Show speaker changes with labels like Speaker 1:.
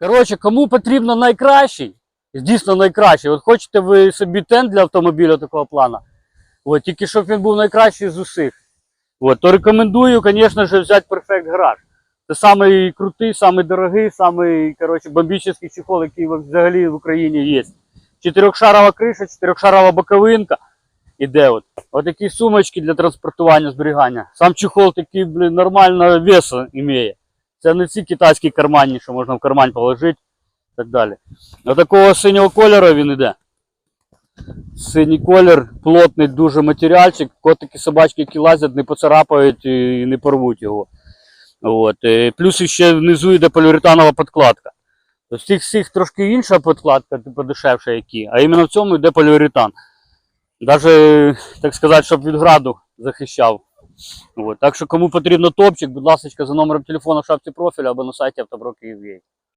Speaker 1: Коротше, кому потрібно найкращий, дійсно найкращий. От хочете ви собі тент для автомобіля такого плана, от, тільки щоб він був найкращий з усіх. От, то рекомендую, звісно ж, взяти Perfect Garage. Це самий крутий, самий дорогий, самий коротше, бомбічний чехол, який взагалі в Україні є. Чотирьохшарова криша, чотирьохшарова боковинка. Іде от. От такі сумочки для транспортування, зберігання. Сам чехол такий, блін, нормального весу має. Це не ці китайські карманні, що можна в карман положити і так далі. Ось такого синього кольору він іде. Синій колір, плотний дуже матеріальчик. Котики, собачки, які лазять, не поцарапають і не порвуть його. От. е, Плюс ще внизу йде поліуретанова подкладка. В цих всіх трошки інша подкладка, типу дешевша які, а іменно в цьому йде поліуретан. Даже, так сказати, щоб від граду захищав. От. Так що кому потрібно топчик, будь ласка, за номером телефону в шапці профіля або на сайті автоброк.ua.